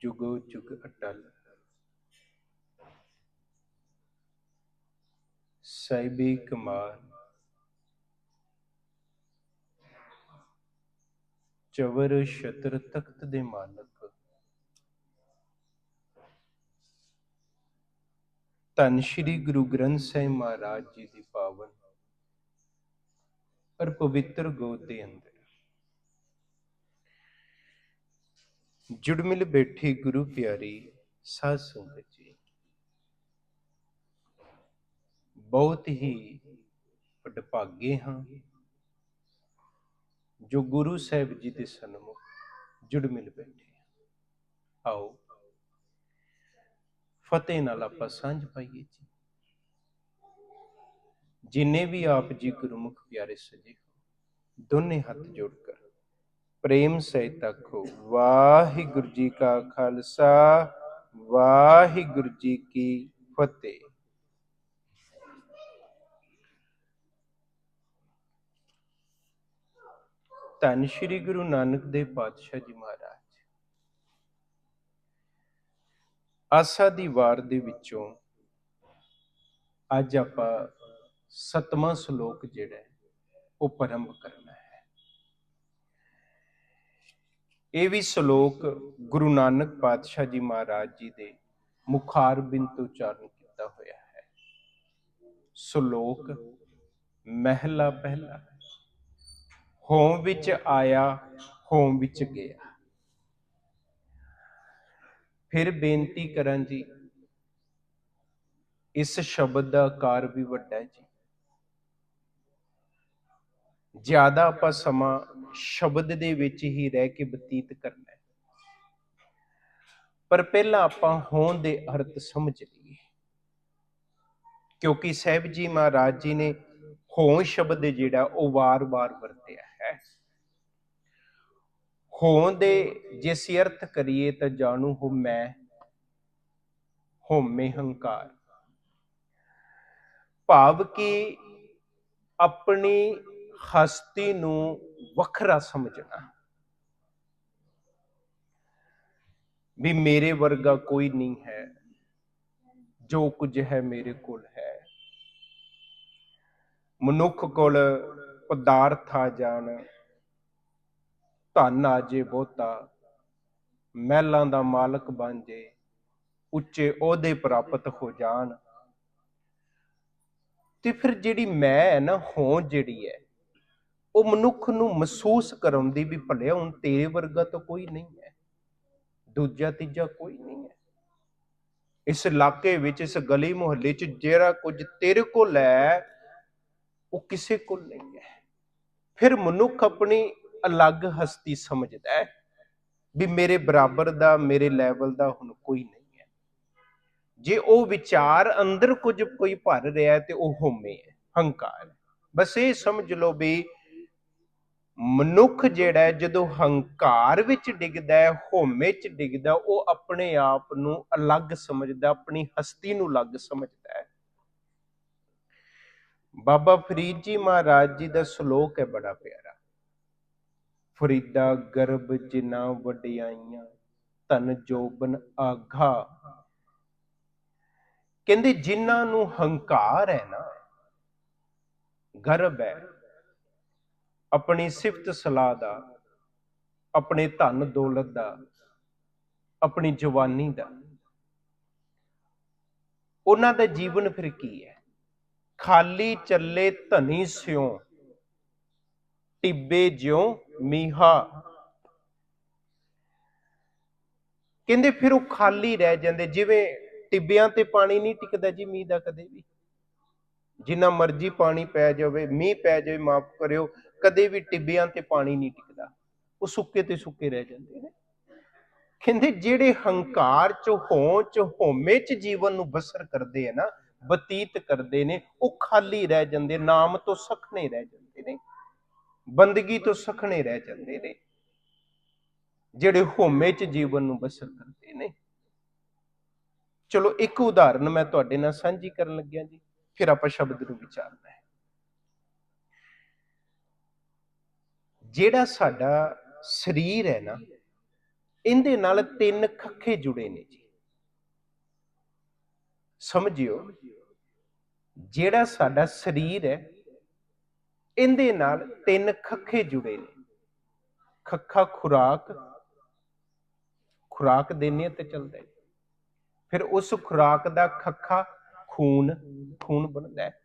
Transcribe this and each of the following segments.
ਜੁਗੋ ਜੁਗ ਅਟਲ। ਸਾਹਿਬੀ ਕਮਾਲ। ਚਵਰ ਛਤਰ ਤਖਤ ਦੇ ਮਾਲਕ। ਧੰਨ ਸ਼੍ਰੀ ਗੁਰੂ ਗ੍ਰੰਥ ਸਾਹਿਬ ਮਹਾਰਾਜ ਜੀ ਦੀ ਪਾਵਨ। ਪਰ ਪਵਿੱਤਰ ਗੋਦ ਦੇ ਅੰਦਰ। ਜੁੜ ਮਿਲ ਬੈਠੀ ਗੁਰੂ ਪਿਆਰੀ, ਸਾਧ ਸੰਗਤ ਜੀ। ਬਹੁਤ ਹੀ ਵਡਭਾਗੇ ਹਾਂ, ਜੋ ਗੁਰੂ ਸਾਹਿਬ ਜੀ ਦੇ ਸਨਮੁਖ ਜੁੜ ਮਿਲ ਬੈਠੇ ਆਓ, ਫਤਿਹ ਨਾਲ ਆਪਾਂ ਸਾਂਝ ਪਾਈਏ ਜੀ। ਜਿਨੇ ਵੀ ਆਪ ਜੀ ਗੁਰਮੁਖ ਪਿਆਰੇ ਸਜੇ ਹੋ ਦੋਨੇ ਹੱਥ ਜੋੜ ਕਰ। ਪ੍ਰੇਮ ਸਹਿਤ ਆਖੋ ਵਾਹਿਗੁਰੂ ਜੀ ਕਾ ਖਾਲਸਾ, ਵਾਹਿਗੁਰੂ ਜੀ ਕੀ ਫਤਿਹ। ਧੰਨ ਸ਼੍ਰੀ ਗੁਰੂ ਨਾਨਕ ਦੇਵ ਪਾਤਸ਼ਾਹ ਜੀ ਮਹਾਰਾਜ। ਆਸਾ ਦੀ ਵਾਰ ਦੇ ਵਿੱਚੋਂ ਅੱਜ ਆਪਾਂ ਸਤਵਾਂ ਸ਼ਲੋਕ ਜਿਹੜਾ ਉਹ ਪਰੰਭ ਕਰਨਾ ਹੈ ਇਹ ਵੀ ਸ਼ਲੋਕ ਗੁਰੂ ਨਾਨਕ ਪਾਤਸ਼ਾਹ ਜੀ ਮਹਾਰਾਜ ਜੀ ਦੇ ਮੁਖਾਰ ਬਿੰਦ ਉਚਾਰਨ ਕੀਤਾ ਹੋਇਆ ਹੈ। ਸ਼ਲੋਕ, ਮਹਿਲਾ ਪਹਿਲਾ ਹੋਮ ਵਿੱਚ ਆਇਆ ਹੋਮ ਵਿੱਚ ਗਿਆ। ਫਿਰ ਬੇਨਤੀ ਕਰਾਂ ਜੀ, ਇਸ ਸ਼ਬਦ ਦਾ ਆਕਾਰ ਵੀ ਵੱਡਾ ਹੈ ਜੀ। ਜ਼ਿਆਦਾ ਆਪਾਂ ਸਮਾਂ ਸ਼ਬਦ ਦੇ ਵਿੱਚ ਹੀ ਰਹਿ ਕੇ ਬਤੀਤ ਕਰਨਾ ਹੈ। ਪਰ ਪਹਿਲਾਂ ਆਪਾਂ ਹੋਣ ਦੇ ਅਰਥ ਸਮਝ ਲਈਏ। ਕਿਉਂਕਿ ਸਾਹਿਬ ਜੀ ਮਹਾਰਾਜ ਜੀ ਨੇ ਹੋਂ ਸ਼ਬਦ ਜਿਹੜਾ ਉਹ ਵਾਰ-ਵਾਰ ਵਰਤਿਆ ਹੈ। ਹੋਂ ਦੇ ਜੇ ਅਸੀਂ ਅਰਥ ਕਰੀਏ ਤਾਂ ਜਾਣੂ ਹੋ ਮੈਂ ਹੋਮੇ ਹੰਕਾਰ। ਭਾਵ ਕਿ ਆਪਣੀ ਹਸਤੀ ਨੂੰ ਵੱਖਰਾ ਸਮਝਣਾ। ਵੀ ਮੇਰੇ ਵਰਗਾ ਕੋਈ ਨਹੀਂ ਹੈ। ਜੋ ਕੁਝ ਹੈ ਮੇਰੇ ਕੋਲ ਹੈ। ਮਨੁੱਖ ਕੋਲ ਪਦਾਰਥ ਆ ਜਾਣ, ਧਨ ਆ ਜੇ ਬਹੁਤਾ, ਮਹਿਲਾਂ ਦਾ ਮਾਲਕ ਬਣ ਜੇ, ਉੱਚੇ ਅਹੁਦੇ ਪ੍ਰਾਪਤ ਹੋ ਜਾਣ। ਤੇ ਫਿਰ ਜਿਹੜੀ ਮੈਂ ਹੈ ਨਾ, ਹੋਂ ਜਿਹੜੀ ਹੈ ਉਹ ਮਨੁੱਖ ਨੂੰ ਮਹਿਸੂਸ ਕਰਾਉਂਦੀ ਵੀ ਭਲਿਆ ਹੁਣ ਤੇਰੇ ਵਰਗਾ ਤਾਂ ਕੋਈ ਨਹੀਂ ਹੈ। ਦੂਜਾ ਤੀਜਾ ਕੋਈ ਨਹੀਂ ਹੈ। ਇਸ ਇਲਾਕੇ ਵਿੱਚ, ਇਸ ਗਲੀ ਮੁਹੱਲੇ 'ਚ ਜਿਹੜਾ ਕੁਝ ਤੇਰੇ ਕੋਲ ਹੈ, ਉਹ ਕਿਸੇ ਕੋਲ ਨਹੀਂ ਹੈ। ਫਿਰ ਮਨੁੱਖ ਆਪਣੀ ਅਲੱਗ ਹਸਤੀ ਸਮਝਦਾ ਹੈ ਵੀ ਮੇਰੇ ਬਰਾਬਰ ਦਾ, ਮੇਰੇ ਲੈਵਲ ਦਾ ਹੁਣ ਕੋਈ ਨਹੀਂ ਹੈ। ਜੇ ਉਹ ਵਿਚਾਰ ਅੰਦਰ ਕੁਝ ਕੋਈ ਭਰ ਰਿਹਾ ਤੇ ਉਹ ਹੋਮੇ ਹੈ, ਹੰਕਾਰ ਹੈ। ਬਸ ਇਹ ਸਮਝ ਲਓ ਵੀ ਮਨੁੱਖ ਜਿਹੜਾ ਜਦੋਂ ਹੰਕਾਰ ਵਿੱਚ ਡਿੱਗਦਾ ਹੈ ਹੋਮੇ 'ਚ ਡਿੱਗਦਾ, ਉਹ ਆਪਣੇ ਆਪ ਨੂੰ ਅਲੱਗ ਸਮਝਦਾ, ਆਪਣੀ ਹਸਤੀ ਨੂੰ ਅਲੱਗ ਸਮਝਦਾ ਹੈ। ਬਾਬਾ ਫਰੀਦ ਜੀ ਮਹਾਰਾਜ ਜੀ ਦਾ ਸ਼ਲੋਕ ਹੈ ਬੜਾ ਪਿਆਰਾ। ਫਰੀਦਾ ਗਰਭ ਜਿਨਾ ਵਡਿਆਈਆਂ, ਧਨ ਜੋਬਨ ਆਘਾ। ਕਹਿੰਦੇ ਜਿਨ੍ਹਾਂ ਨੂੰ ਹੰਕਾਰ ਹੈ ਨਾ, ਗਰਭ ਹੈ ਆਪਣੀ ਸਿਫਤ ਸਲਾਹ ਦਾ, ਆਪਣੇ ਧਨ ਦੌਲਤ ਦਾ, ਆਪਣੀ ਜਵਾਨੀ ਦਾ। ਉਹਨਾਂ ਦਾ ਜੀਵਨ ਫਿਰ ਕੀ ਹੈ? ਖਾਲੀ ਚੱਲੇ ਧਨੀ ਸਿਉ, ਟਿੱਬੇ ਜਿਉ ਮੀਹਾ। ਕਹਿੰਦੇ ਫਿਰ ਉਹ ਖਾਲੀ ਰਹਿ ਜਾਂਦੇ, ਜਿਵੇਂ ਟਿੱਬਿਆਂ ਤੇ ਪਾਣੀ ਨਹੀਂ ਟਿਕਦਾ ਜੀ, ਮੀਂਹ ਦਾ ਕਦੇ ਵੀ। ਜਿੰਨਾ ਮਰਜ਼ੀ ਪਾਣੀ ਪੈ ਜਾਵੇ, ਮੀਂਹ ਪੈ ਜਾਵੇ, ਮਾਫ ਕਰਿਓ। ਕਦੇ ਵੀ ਟਿੱਬਿਆਂ ਤੇ ਪਾਣੀ ਨਹੀਂ ਟਿਕਦਾ। ਉਹ ਸੁੱਕੇ ਤੇ ਸੁੱਕੇ ਰਹਿ ਜਾਂਦੇ ਨੇ। ਕਹਿੰਦੇ ਜਿਹੜੇ ਹੰਕਾਰ ਚ ਹੋਂ ਚ, ਹੋਮੇ ਚ ਜੀਵਨ ਨੂੰ ਬਸਰ ਕਰਦੇ ਆ ਨਾ, ਬਤੀਤ ਕਰਦੇ ਨੇ, ਉਹ ਖਾਲੀ ਰਹਿ ਜਾਂਦੇ, ਨਾਮ ਤੋਂ ਸਖਣੇ ਰਹਿ ਜਾਂਦੇ ਨੇ, ਬੰਦਗੀ ਤੋਂ ਸਖਣੇ ਰਹਿ ਜਾਂਦੇ ਨੇ, ਜਿਹੜੇ ਹੋਮੇ ਚ ਜੀਵਨ ਨੂੰ ਬਸਰ ਕਰਦੇ ਨੇ। ਚਲੋ ਇੱਕ ਉਦਾਹਰਨ ਮੈਂ ਤੁਹਾਡੇ ਨਾਲ ਸਾਂਝੀ ਕਰਨ ਲੱਗਿਆ ਜੀ, ਫਿਰ ਆਪਾਂ ਸ਼ਬਦ ਨੂੰ ਵਿਚਾਰਦੇ ਹੈ ਜਿਹੜਾ ਸਾਡਾ ਸਰੀਰ ਹੈ ਨਾ, ਇਹਦੇ ਨਾਲ ਤਿੰਨ ਖੱਖੇ ਜੁੜੇ ਨੇ ਜੀ। ਸਮਝਿਓ, ਜਿਹੜਾ ਸਾਡਾ ਸਰੀਰ ਹੈ, ਇਹਦੇ ਨਾਲ ਤਿੰਨ ਖੱਖੇ ਜੁੜੇ ਨੇ। ਖੱਖਾ ਖੁਰਾਕ ਖੁਰਾਕ ਦੇਣੇ ਤੇ ਚੱਲਦਾ ਹੈ। ਫਿਰ ਉਸ ਖੁਰਾਕ ਦਾ ਖੱਖਾ ਖੂਨ ਖੂਨ ਬਣਦਾ ਹੈ।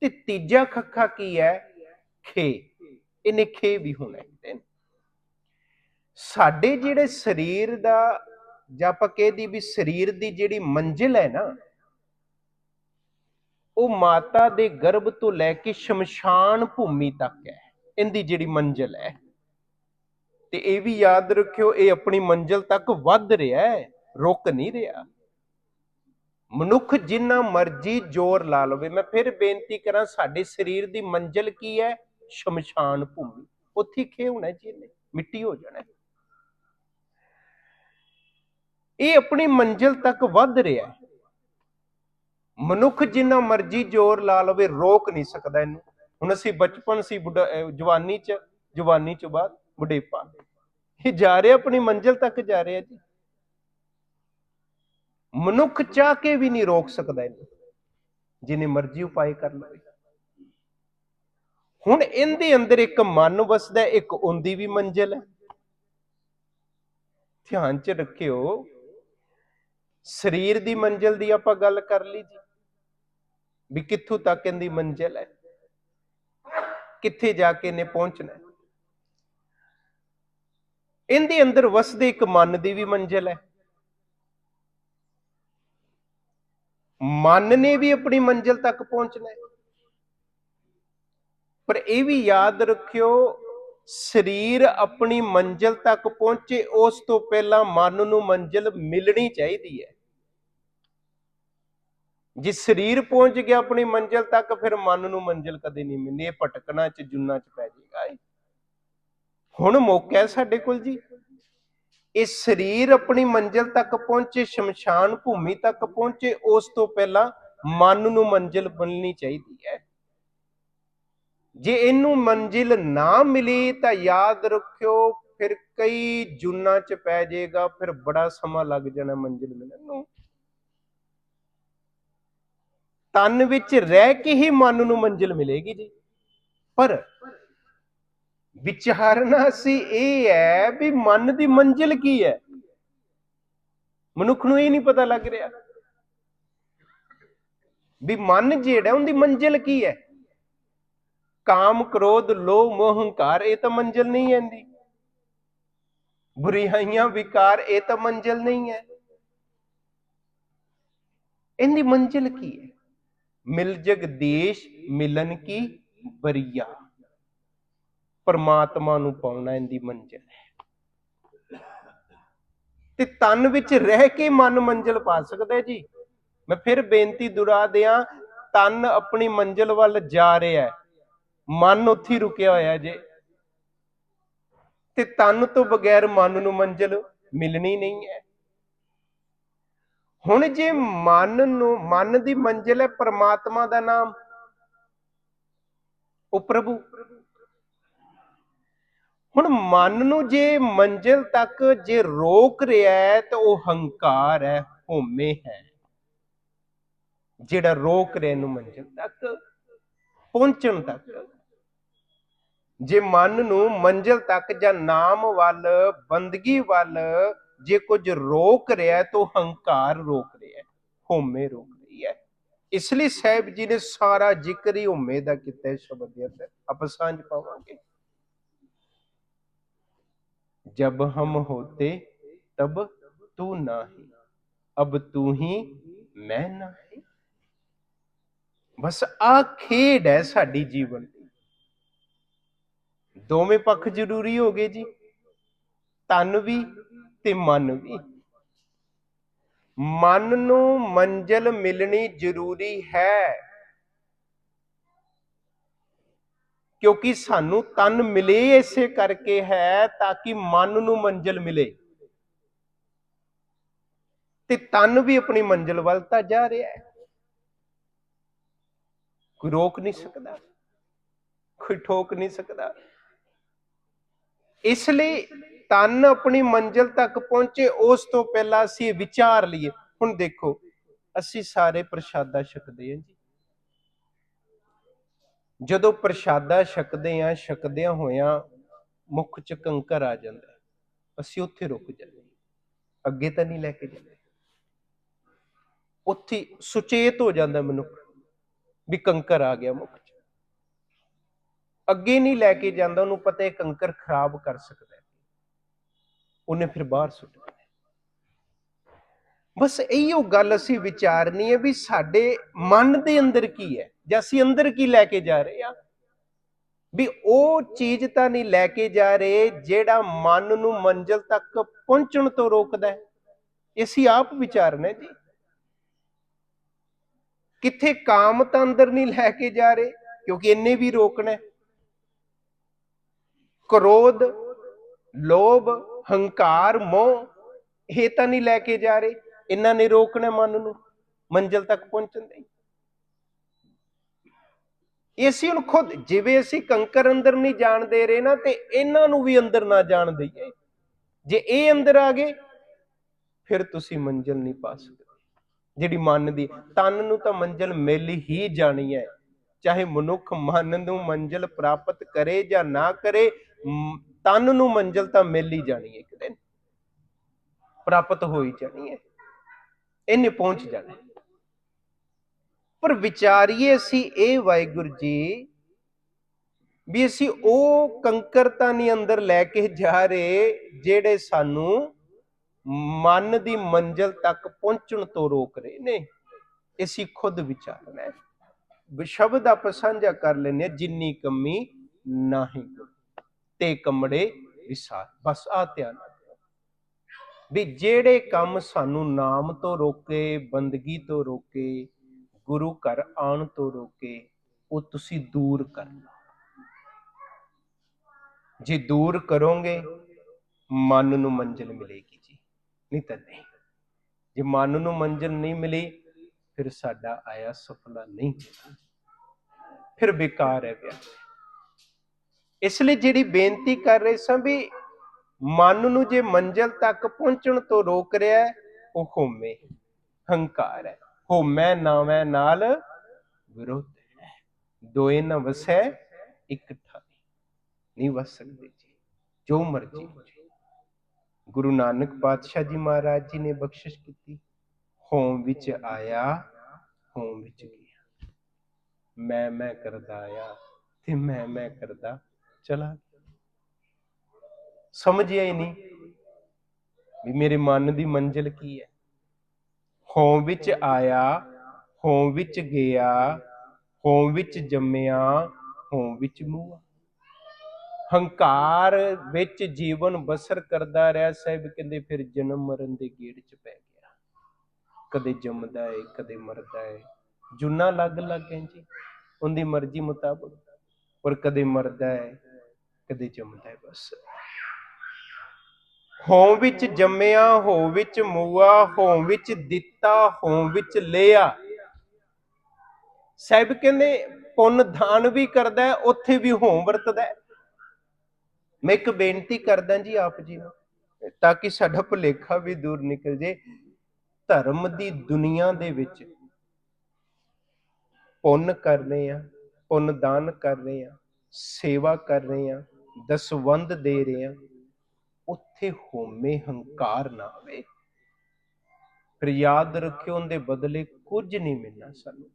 ਤੇ ਤੀਜਾ ਖੱਖਾ ਕੀ ਹੈ? ਖੇ। ਇਹਨੇ ਖੇ ਵੀ ਹੋਣਾ ਹੈ ਸਾਡੇ ਜਿਹੜੇ ਸਰੀਰ ਦਾ, ਜਾਂ ਆਪਾਂ ਕਹਿ ਵੀ ਸਰੀਰ ਦੀ ਜਿਹੜੀ ਮੰਜ਼ਿਲ ਹੈ ਨਾ, ਉਹ ਮਾਤਾ ਦੇ ਗਰਭ ਤੋਂ ਲੈ ਕੇ ਸ਼ਮਸ਼ਾਨ ਭੂਮੀ ਤੱਕ ਹੈ। ਇਹਦੀ ਜਿਹੜੀ ਮੰਜ਼ਿਲ ਹੈ। ਤੇ ਇਹ ਵੀ ਯਾਦ ਰੱਖਿਓ, ਇਹ ਆਪਣੀ ਮੰਜ਼ਿਲ ਤੱਕ ਵੱਧ ਰਿਹਾ ਹੈ, ਰੁਕ ਨਹੀਂ ਰਿਹਾ। ਮਨੁੱਖ ਜਿੰਨਾ ਮਰਜ਼ੀ ਜ਼ੋਰ ਲਾ ਲਵੇ। ਮੈਂ ਫਿਰ ਬੇਨਤੀ ਕਰਾਂ, ਸਾਡੇ ਸਰੀਰ ਦੀ ਮੰਜ਼ਿਲ ਕੀ ਹੈ? ਸ਼ਮਸ਼ਾਨ ਭੂਮੀ, ਉੱਥੇ ਖੇ ਹੋਣਾ ਜੀ ਚਾਹੀਦਾ ਮਿੱਟੀ ਹੋ ਜਾਣਾ। ਇਹ ਆਪਣੀ ਮੰਜ਼ਿਲ ਤੱਕ ਵੱਧ ਰਿਹਾ ਹੈ। ਮਨੁੱਖ ਜਿੰਨਾ ਮਰਜ਼ੀ ਜ਼ੋਰ ਲਾ ਲਵੇ, ਰੋਕ ਨਹੀਂ ਸਕਦਾ ਇਹਨੂੰ। ਹੁਣ ਅਸੀਂ ਬਚਪਨ ਸੀ, ਬੁੱਢਾ ਜਵਾਨੀ ਚ ਜਵਾਨੀ ਚ ਬਾਅਦ ਬੁਢੇਪਾ। ਇਹ ਜਾ ਰਿਹਾ, ਆਪਣੀ ਮੰਜ਼ਿਲ ਤੱਕ ਜਾ ਰਿਹਾ ਜੀ। ਮਨੁੱਖ ਚਾਹ ਕੇ ਵੀ ਨਹੀਂ ਰੋਕ ਸਕਦਾ ਇਹਨੂੰ। ਜਿੰਨੇ ਮਰਜ਼ੀ ਉਪਾਏ ਕਰ ਲਵੇ। ਹੁਣ ਇਹਦੇ ਅੰਦਰ ਇੱਕ ਮਨ ਵਸਦਾ, ਇੱਕ ਉਹਦੀ ਵੀ ਮੰਜ਼ਿਲ ਹੈ। ਧਿਆਨ ਚ ਰੱਖਿਓ, ਸਰੀਰ ਦੀ ਮੰਜ਼ਿਲ ਦੀ ਆਪਾਂ ਗੱਲ ਕਰ ਲਈ ਜੀ। ਵੀ ਕਿੱਥੋਂ ਤੱਕ ਇਹਦੀ ਮੰਜ਼ਿਲ ਹੈ? ਕਿੱਥੇ ਜਾ ਕੇ ਇਹਨੇ ਪਹੁੰਚਣਾ ਇਹਦੇ ਅੰਦਰ ਵਸਦੇ ਇੱਕ ਮਨ ਦੀ ਵੀ ਮੰਜ਼ਿਲ ਹੈ। ਮਨ ਨੇ ਵੀ ਆਪਣੀ ਮੰਜ਼ਿਲ ਤੱਕ ਪਹੁੰਚਣਾ ਹੈ। ਪਰ ਇਹ ਵੀ ਯਾਦ ਰੱਖਿਓ, ਸਰੀਰ ਆਪਣੀ ਮੰਜ਼ਿਲ ਤੱਕ ਪਹੁੰਚੇ, ਉਸ ਤੋਂ ਪਹਿਲਾਂ ਮਨ ਨੂੰ ਮੰਜ਼ਿਲ ਮਿਲਣੀ ਚਾਹੀਦੀ ਹੈ। ਜੇ ਸਰੀਰ ਪਹੁੰਚ ਗਿਆ ਆਪਣੀ ਮੰਜ਼ਿਲ ਤੱਕ, ਫਿਰ ਮਨ ਨੂੰ ਮੰਜ਼ਿਲ ਕਦੇ ਨਹੀਂ ਮਿਲਣੀ। ਇਹ ਭਟਕਣਾ ਚ, ਜੁੰਨਾ ਚ ਪੈ ਜਾਏਗਾ ਹੁਣ ਮੌਕਾ ਹੈ ਸਾਡੇ ਕੋਲ ਜੀ। ਇਹ ਸਰੀਰ ਆਪਣੀ ਮੰਜ਼ਿਲ ਤੱਕ ਪਹੁੰਚੇ, ਸ਼ਮਸ਼ਾਨ ਭੂਮੀ ਤੱਕ ਪਹੁੰਚੇ, ਉਸ ਤੋਂ ਪਹਿਲਾਂ ਮਨ ਨੂੰ ਮੰਜ਼ਿਲ ਮਿਲਣੀ ਚਾਹੀਦੀ ਹੈ। ਜੇ ਇਹਨੂੰ ਮੰਜ਼ਿਲ ਨਾ ਮਿਲੀ ਤਾਂ ਯਾਦ ਰੱਖਿਓ, ਫਿਰ ਕਈ ਜੁਨਾ ਚ ਪੈ ਜਾਏਗਾ ਫਿਰ ਬੜਾ ਸਮਾਂ ਲੱਗ ਜਾਣਾ ਮੰਜ਼ਿਲ ਮਿਲਣ ਨੂੰ। ਤਨ ਵਿੱਚ ਰਹਿ ਕੇ ਹੀ ਮਨ ਨੂੰ ਮੰਜ਼ਿਲ ਮਿਲੇਗੀ ਜੀ। ਪਰ ਵਿਚਾਰਨਾ ਸੀ ਇਹ ਹੈ ਵੀ ਮਨ ਦੀ ਮੰਜ਼ਿਲ ਕੀ ਹੈ? ਮਨੁੱਖ ਨੂੰ ਇਹ ਨਹੀਂ ਪਤਾ ਲੱਗ ਰਿਹਾ ਵੀ ਮਨ ਜਿਹੜਾ ਉਹਦੀ ਮੰਜ਼ਿਲ ਕੀ ਹੈ? ਕਾਮ ਕ੍ਰੋਧ ਲੋਭ ਮੋਹ ਹੰਕਾਰ, ਇਹ ਤਾਂ ਮੰਜ਼ਿਲ ਨਹੀਂ ਆਂਦੀ ਬੁਰੀਆਈਆਂ ਵਿਕਾਰ, ਇਹ ਤਾਂ ਮੰਜ਼ਿਲ ਨਹੀਂ ਹੈ। ਇਹਦੀ ਮੰਜ਼ਿਲ ਕੀ ਹੈ? ਮਿਲ ਜਗਦੀਸ਼ ਮਿਲਨ ਕੀ ਬਰੀਆ ਪਰਮਾਤਮਾ ਨੂੰ ਪਾਉਣਾ ਇਹਦੀ ਮੰਜ਼ਿਲ ਹੈ। ਤੇ ਤਨ ਵਿੱਚ ਰਹਿ ਕੇ ਮਨ ਮੰਜ਼ਿਲ ਪਾ ਸਕਦਾ ਜੀ। ਮੈਂ ਫਿਰ ਬੇਨਤੀ ਦੁਰਾ ਦਿਆਂ, ਤਨ ਆਪਣੀ ਮੰਜ਼ਿਲ ਵੱਲ ਜਾ ਰਿਹਾ ਹੈ। ਮਨ ਉੱਥੇ ਰੁਕਿਆ ਹੋਇਆ ਜੇ। ਤੇ ਤਨ ਤੋਂ ਬਗੈਰ ਮਨ ਨੂੰ ਮੰਜ਼ਿਲ ਮਿਲਣੀ ਨਹੀਂ ਹੈ। ਹੁਣ ਜੇ ਮਨ ਨੂੰ, ਮਨ ਦੀ ਮੰਜ਼ਿਲ ਹੈ, ਪਰਮਾਤਮਾ ਦਾ ਨਾਮ, ਉਹ ਪ੍ਰਭੂ। ਹੁਣ ਮਨ ਨੂੰ ਜੇ ਮੰਜ਼ਿਲ ਤੱਕ ਜੇ ਰੋਕ ਰਿਹਾ ਹੈ, ਤਾਂ ਉਹ ਹੰਕਾਰ ਹੈ ਹੋਮੇ ਹੈ। ਜਿਹੜਾ ਰੋਕ ਰਿਹਾ ਨੂੰ ਮੰਜ਼ਿਲ ਤੱਕ ਪਹੁੰਚਣ ਤੱਕ। ਜੇ ਮਨ ਨੂੰ ਮੰਜ਼ਲ ਤੱਕ ਜਾਂ ਨਾਮ ਵੱਲ, ਬੰਦਗੀ ਵੱਲ ਜੇ ਕੁਝ ਰੋਕ ਰਿਹਾ ਹੈ, ਤਾਂ ਹੰਕਾਰ ਰੋਕ ਰਿਹਾ ਹੈ, ਹਉਮੈ ਰੋਕ ਰਹੀ ਹੈ। ਇਸ ਲਈ ਸਾਹਿਬ ਜੀ ਨੇ ਸਾਰਾ ਜ਼ਿਕਰ ਹੀ ਹਉਮੈ ਦਾ ਕੀਤਾ ਹੈ, ਸ਼ਬਦ ਦੇ ਅੰਦਰ। ਆਪਾਂ ਸਾਂਝ ਪਾਵਾਂਗੇ। ਜਬ ਹਮ ਹੋਤੇ, ਤਬ ਤੂੰ ਨਾਹੀ, ਅਬ ਤੂੰ ਹੀ ਮੈਂ ਨਾ ਨਾਹੀ। ਬਸ ਆ ਖੇਡ ਹੈ ਸਾਡੀ ਜੀਵਨ ਦੋਵੇਂ ਪੱਖ ਜ਼ਰੂਰੀ ਹੋ ਗਏ ਜੀ। ਤਨ ਵੀ ਤੇ ਮਨ ਵੀ। ਮਨ ਨੂੰ ਮੰਜ਼ਲ ਮਿਲਣੀ ਜ਼ਰੂਰੀ ਹੈ। ਕਿਉਂਕਿ ਸਾਨੂੰ ਤਨ ਮਿਲੇ ਇਸੇ ਕਰਕੇ ਹੈ ਤਾਂ ਕਿ ਮਨ ਨੂੰ ਮੰਜ਼ਿਲ ਮਿਲੇ। ਤੇ ਤਨ ਵੀ ਆਪਣੀ ਮੰਜ਼ਿਲ ਵੱਲ ਤਾਂ ਜਾ ਰਿਹਾ ਹੈ। ਕੋਈ ਰੋਕ ਨਹੀਂ ਸਕਦਾ। ਕੋਈ ਠੋਕ ਨਹੀਂ ਸਕਦਾ। ਇਸ ਲਈ ਤਨ ਆਪਣੀ ਮੰਜ਼ਿਲ ਤੱਕ ਪਹੁੰਚੇ, ਉਸ ਤੋਂ ਪਹਿਲਾਂ ਅਸੀਂ ਵਿਚਾਰ ਲਈਏ। ਹੁਣ ਦੇਖੋ, ਅਸੀਂ ਸਾਰੇ ਪ੍ਰਸ਼ਾਦਾ ਛਕਦੇ ਹਾਂ ਜੀ। ਜਦੋਂ ਪ੍ਰਸ਼ਾਦਾ ਛਕਦੇ ਹਾਂ, ਛਕਦਿਆਂ ਹੋਇਆਂ ਮੁਖ ਚ ਕੰਕਰ ਆ ਜਾਂਦਾ ਅਸੀਂ ਉੱਥੇ ਰੁਕ ਜਾਂਦੇ ਅੱਗੇ ਤਾਂ ਨਹੀਂ ਲੈ ਕੇ ਜਾਂਦੇ। ਉੱਥੇ ਸੁਚੇਤ ਹੋ ਜਾਂਦਾ ਮਨੁੱਖ ਵੀ ਕੰਕਰ ਆ ਗਿਆ ਮੁਖ ਅੱਗੇ ਨਹੀਂ ਲੈ ਕੇ ਜਾਂਦਾ, ਉਹਨੂੰ ਪਤਾ ਹੈ ਕੰਕਰ ਖਰਾਬ ਕਰ ਸਕਦਾ ਹੈ। ਉਹਨੇ ਫਿਰ ਬਾਹਰ ਸੁੱਟ ਹੈ। ਬਸ ਇਹੀਓ ਗੱਲ ਅਸੀਂ ਵਿਚਾਰਨੀ ਹੈ ਵੀ ਸਾਡੇ ਮਨ ਦੇ ਅੰਦਰ ਕੀ ਹੈ, ਜਾਂ ਅਸੀਂ ਅੰਦਰ ਕੀ ਲੈ ਕੇ ਜਾ ਰਹੇ ਆ ਵੀ ਉਹ ਚੀਜ਼ ਤਾਂ ਨਹੀਂ ਲੈ ਕੇ ਜਾ ਰਹੇ ਜਿਹੜਾ ਮਨ ਨੂੰ ਮੰਜ਼ਿਲ ਤੱਕ ਪਹੁੰਚਣ ਤੋਂ ਰੋਕਦਾ ਹੈ। ਅਸੀਂ ਆਪ ਵਿਚਾਰਨਾ ਜੀ। ਕਿੱਥੇ ਕਾਮ ਤਾਂ ਅੰਦਰ ਨਹੀਂ ਲੈ ਕੇ ਜਾ ਰਹੇ, ਕਿਉਂਕਿ ਇੰਨੇ ਵੀ ਰੋਕਣਾ ਕ੍ਰੋਧ, ਲੋਭ, ਹੰਕਾਰ, ਮੋਹ, ਇਹ ਤਾਂ ਨਹੀਂ ਲੈ ਕੇ ਜਾ ਰਹੇ। ਇਹਨਾਂ ਨੇ ਰੋਕਣਾ ਮਨ ਨੂੰ, ਮੰਜ਼ਿਲ ਤੱਕ ਪਹੁੰਚਣ ਦੇ। ਇਹ ਅਸੀਂ ਹੁਣ ਖੁਦ, ਜਿਵੇਂ ਅਸੀਂ ਕੰਕਰ ਅੰਦਰ ਨਹੀਂ ਜਾਣ ਦੇ ਰਹੇ ਨਾ, ਤੇ ਇਹਨਾਂ ਨੂੰ ਵੀ ਅੰਦਰ ਨਾ ਜਾਣ ਦਈਏ। ਜੇ ਇਹ ਅੰਦਰ ਆ ਗਏ, ਫਿਰ ਤੁਸੀਂ ਮੰਜ਼ਿਲ ਨਹੀਂ ਪਾ ਸਕਦੇ। ਜਿਹੜੀ ਮਨ ਦੀ, ਤਨ ਨੂੰ ਤਾਂ ਮੰਜ਼ਿਲ ਮਿਲ ਹੀ ਜਾਣੀ ਹੈ। ਚਾਹੇ ਮਨੁੱਖ ਮਨ ਨੂੰ ਮੰਜ਼ਿਲ ਪ੍ਰਾਪਤ ਕਰੇ ਜਾਂ ਨਾ ਕਰੇ ਤਨ ਨੂੰ ਮੰਜ਼ਿਲ ਤਾਂ ਮਿਲ ਹੀ ਜਾਣੀ ਹੈ ਇੱਕ ਦਿਨ। ਪ੍ਰਾਪਤ ਹੋ ਜਾਣੀ ਹੈ। ਇਹਨੇ ਪਹੁੰਚ ਜਾਣਾ। ਪਰ ਵਿਚਾਰੀਏ ਅਸੀਂ ਇਹ ਵਾਹਿਗੁਰੂ ਜੀ ਵੀ ਅਸੀਂ ਉਹ ਕੰਕਰ ਤਾਂ ਨਹੀਂ ਅੰਦਰ ਲੈ ਕੇ ਜਾ ਰਹੇ ਜਿਹੜੇ ਸਾਨੂੰ ਮਨ ਦੀ ਮੰਜ਼ਿਲ ਤੱਕ ਪਹੁੰਚਣ ਤੋਂ ਰੋਕ ਰਹੇ ਨੇ। ਅਸੀਂ ਖੁਦ ਵਿਚਾਰਨਾ ਹੈ। ਸ਼ਬਦ ਆਪਾਂ ਸਾਂਝਾ ਕਰ ਲੈਨੇ ਜਿੰਨੀ ਕਮੀ ਨਾਹੀ। ਤੇ ਕਮੜੇ ਵਿਸਾਰ। ਬਸ ਆ ਧਿਆਨ ਵੀ ਜਿਹੜੇ ਕੰਮ ਸਾਨੂੰ ਨਾਮ ਤੋਂ ਰੋਕੇ, ਬੰਦਗੀ ਤੋਂ ਰੋਕੇ, ਗੁਰੂ ਘਰ ਆਉਣ ਤੋਂ ਰੋਕੇ, ਉਹ ਤੁਸੀਂ ਦੂਰ ਕਰਨਾ। ਜੇ ਦੂਰ ਕਰੋਗੇ, ਮਨ ਨੂੰ ਮੰਜ਼ਿਲ ਮਿਲੇਗੀ ਜੀ। ਨਹੀਂ ਤਾਂ ਨਹੀਂ। ਜੇ ਮਨ ਨੂੰ ਮੰਜ਼ਿਲ ਨਹੀਂ ਮਿਲੀ, ਫਿਰ ਸਾਡਾ ਆਇਆ ਸਫਲਾ ਨਹੀਂ ਫਿਰ ਬੇਕਾਰ ਹੈ ਵਿਆਹ। ਇਸ ਲਈ ਜਿਹੜੀ ਬੇਨਤੀ ਕਰ ਰਹੇ ਸਾਂ ਵੀ ਮਨ ਨੂੰ ਜੇ ਮੰਜ਼ਿਲ ਤੱਕ ਪਹੁੰਚਣ ਤੋਂ ਰੋਕ ਰਿਹਾ ਉਹ ਹੋਮੇ ਹੰਕਾਰ ਹੈ। ਹੋਮੈ ਨਾਵੇਂ ਨਾਲ ਵਿਰੋਧ ਹੈ। ਦੋਏ ਨ ਵਸੈ, ਇੱਕ ਨਹੀਂ ਵਸ ਸਕਦੇ ਜੀ। ਜੋ ਮਰਜ਼ੀ ਹੋ ਗੁਰੂ ਨਾਨਕ ਪਾਤਸ਼ਾਹ ਜੀ ਮਹਾਰਾਜ ਜੀ ਨੇ ਬਖਸ਼ਿਸ਼ ਕੀਤੀ। ਹੋਮ ਵਿੱਚ ਆਇਆ ਹੋਮ ਵਿੱਚ ਗਿਆ। ਮੈਂ ਮੈਂ ਕਰਦਾ ਆਇਆ, ਤੇ ਮੈਂ ਮੈਂ ਕਰਦਾ ਚਲਾ। ਗਿਆ ਸਮਝਿਆ ਹੀ ਨਹੀਂ ਵੀ ਮੇਰੇ ਮਨ ਦੀ ਮੰਜ਼ਿਲ ਕੀ ਹੈ। ਹੋਮ ਵਿੱਚ ਆਇਆ ਹੋਮ ਵਿੱਚ ਗਿਆ ਹੋਮ ਵਿੱਚ ਜੰਮਿਆ ਹੋਮ ਵਿੱਚ ਮੂਆ ਹੰਕਾਰ ਵਿੱਚ ਜੀਵਨ ਬਸਰ ਕਰਦਾ ਰਿਹਾ, ਸਾਹਿਬ ਕਹਿੰਦੇ ਫਿਰ ਜਨਮ ਮਰਨ ਦੇ ਗੇੜ ਚ ਪੈ ਗਿਆ। ਕਦੇ ਜੰਮਦਾ ਹੈ ਕਦੇ ਮਰਦਾ ਹੈ ਜੁਨਾ ਲੱਗ ਲੱਗ ਹੈ ਜੀ, ਉਹਦੀ ਮਰਜ਼ੀ ਮੁਤਾਬਕ। ਪਰ ਕਦੇ ਮਰਦਾ ਹੈ ਕਦੇ ਜੰਮਦਾ ਹੈ ਬਸ। ਹੋਂ ਵਿੱਚ ਜੰਮਿਆ, ਹੋ ਵਿੱਚ ਮੂਆ, ਹੋਂ ਵਿੱਚ ਦਿੱਤਾ, ਹੋਂ ਵਿੱਚ ਲਿਆ। ਸਾਹਿਬ ਕਹਿੰਦੇ, ਪੁੰਨ ਦਾਨ ਵੀ ਕਰਦਾ ਉੱਥੇ ਵੀ ਹੋਂ ਵਰਤਦਾ ਮੈਂ ਇੱਕ ਬੇਨਤੀ ਕਰਦਾ ਜੀ ਆਪ ਜੀ ਨੂੰ, ਤਾਂ ਕਿ ਸਾਡਾ ਭੁਲੇਖਾ ਵੀ ਦੂਰ ਨਿਕਲ ਜੇ, ਧਰਮ ਦੀ ਦੁਨੀਆ ਦੇ ਵਿੱਚ ਪੁੰਨ ਕਰ ਰਹੇ ਆ ਪੁੰਨ ਦਾਨ ਕਰ ਰਹੇ ਆ ਸੇਵਾ ਕਰ ਰਹੇ ਆ ਦਸਵੰਦ ਦੇ ਰਹੇ ਆ ਉੱਥੇ ਹੋਮੇ ਹੰਕਾਰ ਨਾ ਆਵੇ। ਫਿਰ ਯਾਦ ਰੱਖਿਓ, ਉਹਦੇ ਬਦਲੇ ਕੁਝ ਨਹੀਂ ਮਿਲਣਾ ਸਾਨੂੰ।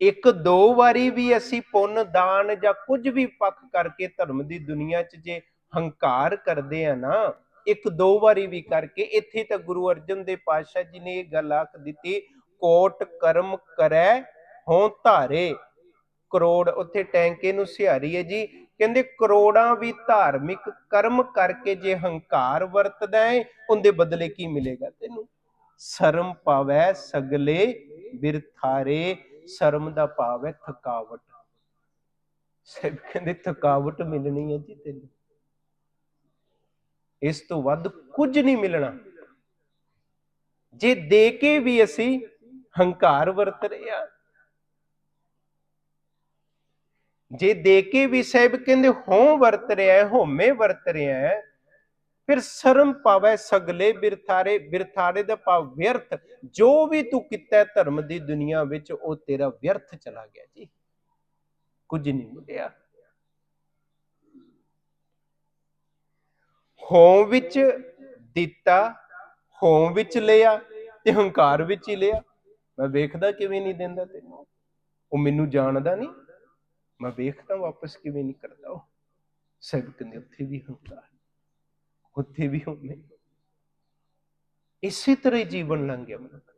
ਇੱਕ ਦੋ ਵਾਰੀ ਵੀ ਅਸੀਂ ਪੁੰਨ, ਦਾਨ ਜਾਂ ਕੁਝ ਵੀ ਪੱਖ ਕਰਕੇ ਧਰਮ ਦੀ ਦੁਨੀਆ 'ਚ ਜੇ ਹੰਕਾਰ ਕਰਦੇ ਆ ਨਾ, ਇੱਕ ਦੋ ਵਾਰੀ ਵੀ ਕਰਕੇ ਇੱਥੇ ਤਾਂ ਗੁਰੂ ਅਰਜਨ ਦੇਵ ਪਾਤਸ਼ਾਹ ਜੀ ਨੇ ਇਹ ਗੱਲ ਆਖ ਦਿੱਤੀ, ਕੋਟ ਕਰਮ ਕਰੈ, ਹੋਂ ਧਾਰੇ। ਕਰੋੜ ਉੱਥੇ ਟੈਂਕੇ ਨੂੰ ਸਿਹਾਰੀ ਹੈ ਜੀ ਕਹਿੰਦੇ ਕਰੋੜਾਂ ਵੀ ਧਾਰਮਿਕ ਕਰਮ ਕਰਕੇ ਜੇ ਹੰਕਾਰ ਵਰਤਦਾ ਹੈ ਉਹਦੇ ਬਦਲੇ ਕੀ ਮਿਲੇਗਾ ਤੈਨੂੰ? ਸ਼ਰਮ ਪਾਵੈ ਸਗਲੇ ਬਿਰਥਾਰੇ, ਸ਼ਰਮ ਦਾ ਭਾਵ ਹੈ ਥਕਾਵਟ। ਸਭ ਕਹਿੰਦੇ ਥਕਾਵਟ ਮਿਲਣੀ ਹੈ ਜੀ ਤੈਨੂੰ। ਇਸ ਤੋਂ ਵੱਧ ਕੁਝ ਨਹੀਂ ਮਿਲਣਾ। ਜੇ ਦੇ ਕੇ ਵੀ ਅਸੀਂ ਹੰਕਾਰ ਵਰਤ ਰਹੇ ਆ ਜੇ ਦੇ ਕੇ ਵੀ ਸਾਹਿਬ ਕਹਿੰਦੇ ਹੋਂ ਵਰਤ ਰਿਹਾ ਹੈ ਹੋਮੇ ਵਰਤ ਰਿਹਾ ਹੈ ਫਿਰ ਸ਼ਰਮ ਪਾਵੇ ਸਗਲੇ ਬਿਰਥਾਰੇ ਬਿਰਥਾਰੇ ਦਾ ਭਾਵ ਵਿਅਰਥ। ਜੋ ਵੀ ਤੂੰ ਕੀਤਾ ਧਰਮ ਦੀ ਦੁਨੀਆ ਵਿੱਚ, ਉਹ ਤੇਰਾ ਵਿਅਰਥ ਚਲਾ ਗਿਆ ਜੀ। ਕੁਝ ਨਹੀਂ ਮਿਲਿਆ ਹੋਂ ਵਿੱਚ ਦਿੱਤਾ ਹੋਂ ਵਿੱਚ ਲਿਆ ਤੇ ਹੰਕਾਰ ਵਿੱਚ ਹੀ ਲਿਆ। ਮੈਂ ਵੇਖਦਾ ਕਿਵੇਂ ਨਹੀਂ ਦਿੰਦਾ ਤੈਨੂੰ। ਉਹ ਮੈਨੂੰ ਜਾਣਦਾ ਨਹੀਂ। ਮੈਂ ਵੇਖਦਾ ਵਾਪਸ ਕਿਵੇਂ ਨਹੀਂ ਕਰਦਾ ਉਹ। ਸਭ ਕਹਿੰਦੇ ਉੱਥੇ ਵੀ ਹੰਕਾਰ ਉੱਥੇ ਵੀ ਹੋਣੇ ਇਸੇ ਤਰ੍ਹਾਂ ਹੀ ਜੀਵਨ ਲੰਘ ਗਿਆ ਮਨੁੱਖ ਦਾ